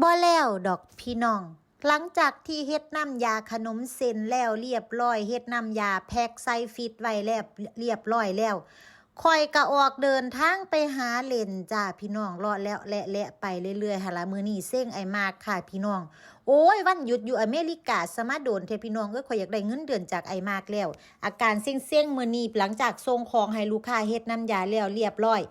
บ่แล้วดอกพี่น้อง หลังจากที่เฮ็ดน้ำยาขนมเส้นแล้วเรียบร้อยเฮ็ดน้ำยาแพ็คใส่ฟิตไว้แล้วเรียบร้อยแล้วคอยก็ออกเดินทางไปหาเล่นจ้าพี่น้องรอดแล้วและ และไปเรื่อยๆหนละมือนี้เซ้งไอมากค่ะพี่น้อง โอ้ยวันหยุดอยู่อเมริกาสมาโดนเทพี่น้องเอ้ยข่อยอยากได้เงินเดือนจากไอมากแล้ว อาการเซ็งๆมือนี้หลังจากส่งของให้ลูกค้าเฮ็ดน้ำยาแล้วเรียบร้อย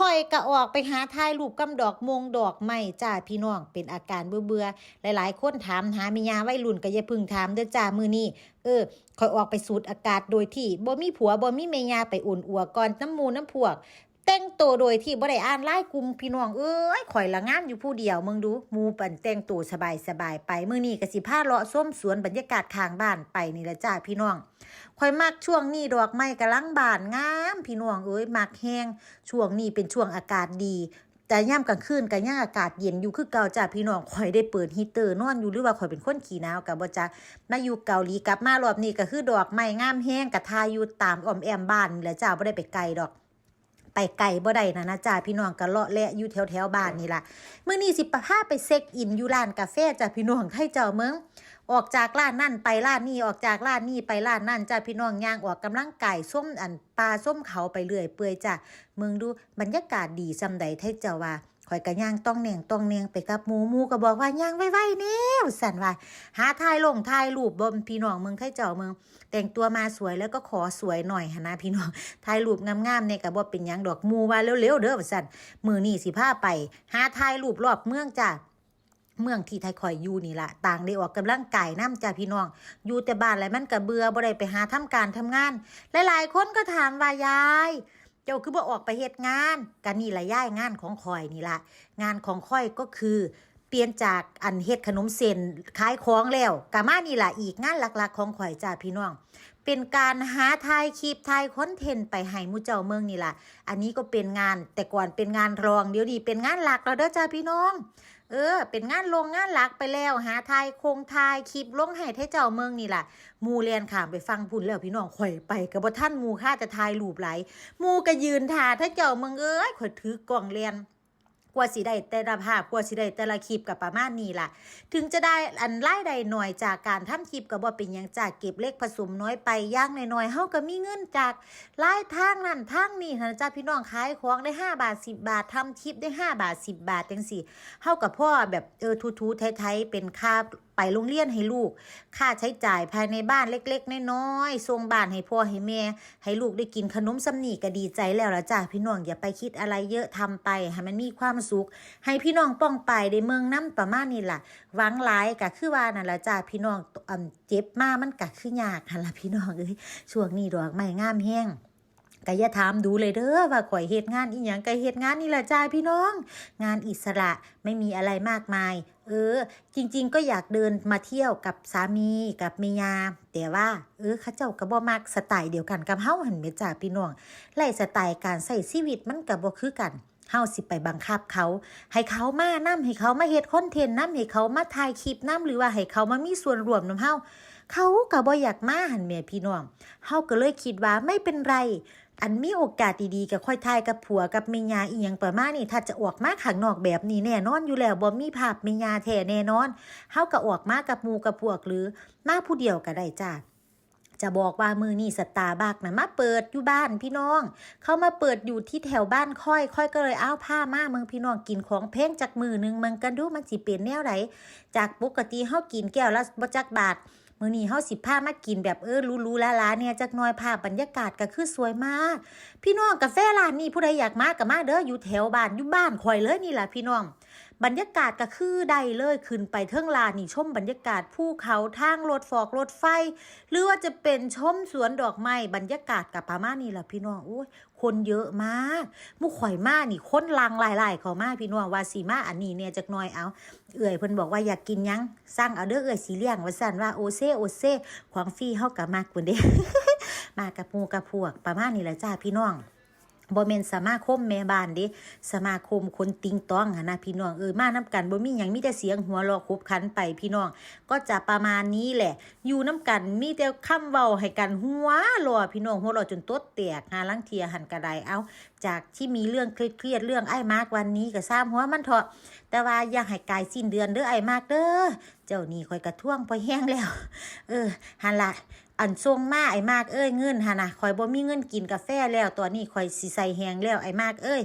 ค่อยกะออกไปหาถ่ายรูปกำดอกมงดอกไม้จ้าพี่น้องเป็นอาการเบื่อๆหลายๆคนถามหามียาวัยรุ่นก็อย่าพึ่งถามเด้อจ้ามื้อนี้เออค่อยออกไปสูดอากาศโดยที่บ่มีผัวบ่มีเมียไปอุ่นอัวก่อนน้ำมูน้ำพวก แต่งตัวโดยที่บ่ได้อ่านไล่กลุ่มพี่น้องเอ้ยข่อยละงานอยู่ผู้เดียวมึงดูมูปั่นแต่งตัวสบายสบายไปมื้อนี้ก็สิพาเลาะส้มสวนบรรยากาศข้างบ้านไปนี่ละจ้าพี่น้องข่อยมักช่วงนี้ดอกไม้กำลังบานงามพี่น้องเอ้ยมักแห้งช่วงนี้เป็นช่วงอากาศดีแต่ย่ำกลางคืนก็ยังอากาศเย็นอยู่คือเก่าจ้าพี่น้องข่อยได้เปิดฮีเตอร์นอนอยู่หรือว่าข่อยเป็นคนขี้หนาวกับบ่จ้ามาอยู่เกาหลีกลับมารอบนี้ก็คือดอกไม้งามแห้งกะทาอยู่ตามอ้อมแอมบ้านนี่แหละจ้าบ่ได้ไปไกลดอก ไปไกลบ่ได้นะนะจ้าพี่น้องก็เลาะและอยู่แถวแถวบ้านนี่ล่ะมื้อนี้สิปะพาไปเซ็กอินอยู่ร้านกาแฟจ้าพี่น้องให้เจ้าเมืองออกจากร้านนั่นไปร้านนี่ออกจากร้านนี่ไปร้านนั่นจ้าพี่น้องย่างออกกำลังกายส้มอันปลาส้มเขาไปเรื่อยเปื่อยจ้าเมืองดูบรรยากาศดีซำใดไทยเจ้าว่า ข่อยก็ย่างต้องแหน่งต้องเนียงไปกับหมูหมูก็บอกว่าย่างไว้ๆแนี่สั่นว่าหาถ่ายลงถ่ายรูปบ่พี่น้องเมืองไทเจ้าเมือง แต่งตัวมาสวยแล้วก็ขอสวยหน่อยหนนะพี่น้องถ่ายรูปงามๆเนี่ยก็บ่เป็นยังดอกหมูว่าเร็วๆเด้อว่าซั่นมือนี้สิพาไป หาถ่ายรูปรอบเมืองจ้าเมืองที่ไทยคอยอยู่นี่ละต่างได้ออกกำลังกายน้ำจ้าพี่น้อง อยู่แต่บ้านแล้วมันก็เบือบ่ได้ไปหาทำการทำงาน หลายๆคนก็ถามว่ายาย เจ้าคือบ่ออกไปเหตุงานกันนี่ละย่ายงานของคอยนี่ละงานของคอยก็คือ ปลี่ยนจากอันเฮ็ดขนมเส้นขายของแล้วกามานี่ล่ะอีกงานหลักๆ ของข่อยจ้าพี่น้อง เป็นการหาทายคลิปทายคอนเทนต์ไปให้มู่เจ้าเมืองนี่ล่ะอันนี้ก็เป็นงานแต่ก่อนเป็นงานรองเดี๋ยวนี้เป็นงานหลักแล้วเด้อจ้าพี่น้อง เออ เป็นงานลงงานหลักไปแล้ว หาทายโครงทายคลิปลงให้ให้เจ้าเมืองนี่ล่ะมูเรียนขามไปฟังพุ่นแล้วพี่น้องข่อยไปกับบ่ท่านมูค่าจะทายรูปไหลมูก็ยืนท่าถ้าเจ้าเมืองเอ้ยข่อยถือกล่องเรียน กว่าสิได้แต่ละภาพกว่าสิได้แต่ละคลิปกับประมาณนี้ล่ะ ถึงจะได้อันไล่ใดหน่อยจากการทำคลิปก็บ่เป็นยังจากเก็บเลขผสมน้อยไปย่างน้อยๆเฮาก็มีเงินจากไล่ทางนั่นทางนี้นะจ้าพี่น้องขายของได้ 5 บาท 10 บาททำคลิปได้ 5 บาท 10 บาทจังซี่เฮากับพ่อแบบเออทูๆไทยๆเป็นค่าไปโรงเรียนให้ลูก ค่าใช้จ่ายภายในบ้านเล็กๆ น้อยๆส่งบ้านให้พ่อให้แม่ ให้ลูกได้กินขนมสำนีก็ดีใจแล้วละจ้าพี่น้องอย่าไปคิดอะไรเยอะทำไปให้มันมีความสุข ให้พี่น้องป้องไปได้เมืองน้ำประมาณนี้ล่ะหวังหลายก็คือว่านั่นละจ้าพี่น้องเจ็บมามันก็คือยากหั่นล่ะพี่น้องเอ้ยช่วงนี้ดอกไม้งามแห้งก็อย่าถามดูเลยเด้อว่าข่อยเฮ็ดงานอีหยังก็เฮ็ดงานนี่ล่ะจ้าพี่น้อง งานอิสระไม่มีอะไรมากมาย เออ จริง ๆ ก็อยากเดินมาเที่ยวกับสามีกับเมียแต่ว่า เออเขาเจ้าก็บ่มักสไตล์เดียวกันกับเฮาหันแม่จ้าพี่น้องไล่สไตล์การใช้ชีวิตมันก็บ่คือกัน เฮาสิไปบังคับเขา ให้เขามานํให้เขามาเฮ็ดคอนเทนต์นํให้เขามาถ่ายคลิปนํหรือว่าให้เขามามีส่วนร่วมนํเฮาเขาก็บ่อยากมาหันแม่พี่น้องเฮาก็เลยคิดว่าไม่เป็นไร อันมีโอกาสดีๆก็ค่อยทายกับผัวกับเมียอีหยังประมาณนี้ถ้าจะออกมาข้างนอกแบบนี้แน่นอนอยู่แล้วบ่มีภาพเมียแท้แน่นอนเฮาก็ออกมากับหมู่กับพวกหรือมาผู้เดียวก็ได้จ้า จะบอกว่ามือนี่สตาร์บัคนะมาเปิดอยู่บ้านพี่น้อง เขามาเปิดอยู่ที่แถวบ้านค่อย ค่อยก็เลยเอาผ้ามาเมืองพี่น้องกินของแพงจากมือหนึงมันกันดูมันสิเปลี่ยนแนวไหนจากปกติเฮากินแก้วละบ่จักบาทมือนี้เฮาสิพามากินแบบเออรู้ๆลาๆเนี่ยจักน่อยภาพบรรยากาศก็คือสวยมาก พี่น้องกาแฟร้านนี้ผู้ใดอยากมาก็มาเด้ออยู่แถวบ้านอยู่บ้านข่อยเลยนี่แหละพี่น้อง บรรยากาศก็คือใดเลยขึ้นไปเทิงลานนี่ชมบรรยากาศภูเขาทางรถฟอกรถไฟ หรือว่าจะเป็นชมสวนดอกไม้บรรยากาศกับประมาณนี้แหละพี่น้องโอ้ยคนเยอะมากมุข่อยมานี่คนลังหลายๆเขามาพี่น้องว่าสีมาอันนี้เนี่ยจักน่อยเอา เอื่อยเพิ่นบอกว่าอยากกินยังสร้างเอาเด้อเอื่อยสีเลี้ยงว่าสั่นว่าโอเซโอเซของฟรีเฮากับมากพุ่นเด้มากับหมู่กับพวกประมาณนี้แหละจ้าพี่น้อง บ่แม่นสมาคมแม่บ้านเด้สมาคมคนติงต้องหนะพี่น้องเออมานํกันบ่มีหยังมีแต่เสียงหัวเราะขบขันไปพี่น้อง ก็จะประมาณนี้แหละ อยู่น้ำกันมีแต่คำเว้าให้กันหัวรอพี่น้องหัวเราะจนตดแตกหาลังเทียหันกระไดเอา จากที่มีเรื่องเครียดเรื่องไอ้มากวันนี้ก็ซ้ำหัวมันเถาะ แต่ว่าอย่าให้กายสิ้นเดือนเด้อไอ้มากเด้อเจ้านี่คอยกระท่วงพอแห้งแล้ว เออหันละ อันทรงมาไอ้มากเอ้ยเงินหันะคอยบ่มีเงินกินกาแฟแล้วตอนนี้คอยสิใส่แหงแล้วไอ้มากเอ้ย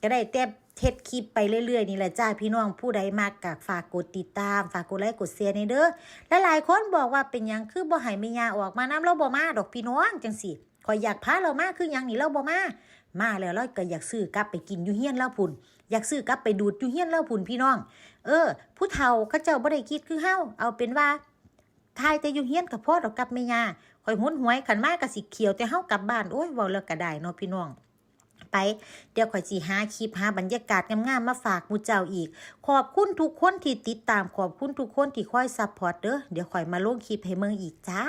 ก็ได้แต่เทศคลิปไปเรื่อยๆนี่แหละจ้าพี่น้องผู้ใดมากกากฝากกดติดตาม ฝากกดไลค์กดแชร์ในเด้อและหลายคนบอกว่าเป็นยังคือบ่ให้แม่ยาออกมาน้ำเราบ่มาดอกพี่น้องจังสิคอยอยากพาเรามาคือยังนี่เราบ่มามาแล้วเราก็อยากซื้อกลับไปกินยูเฮียนเล่าพุ่นอยากซื้อกลับไปดูดยูเฮียนเล่าพุ่นพี่น้อง เออ ผู้เฒ่าเขาเจ้าบ่ได้คิดคือเฮาเอาเป็นว่า ทายแต่อยู่เฮียนกับพ่อเรากกับไม่ยาคอยหุ้นหวยขันมากก็สิเขียวแต่เฮากลับบ้านโอ้ยเว้าแล้วก็ได้เนาะพี่น้องไปเดี๋ยวข่อยสีหาคลิปหาบรรยากาศงามๆมาฝากมูเจ้าอีก ขอบคุณทุกคนที่ติดตามขอบคุณทุกคนที่คอยซัพพอร์ตเด้อเดี๋ยวข่อยมาลงคลิปให้เมืองอีกจ้า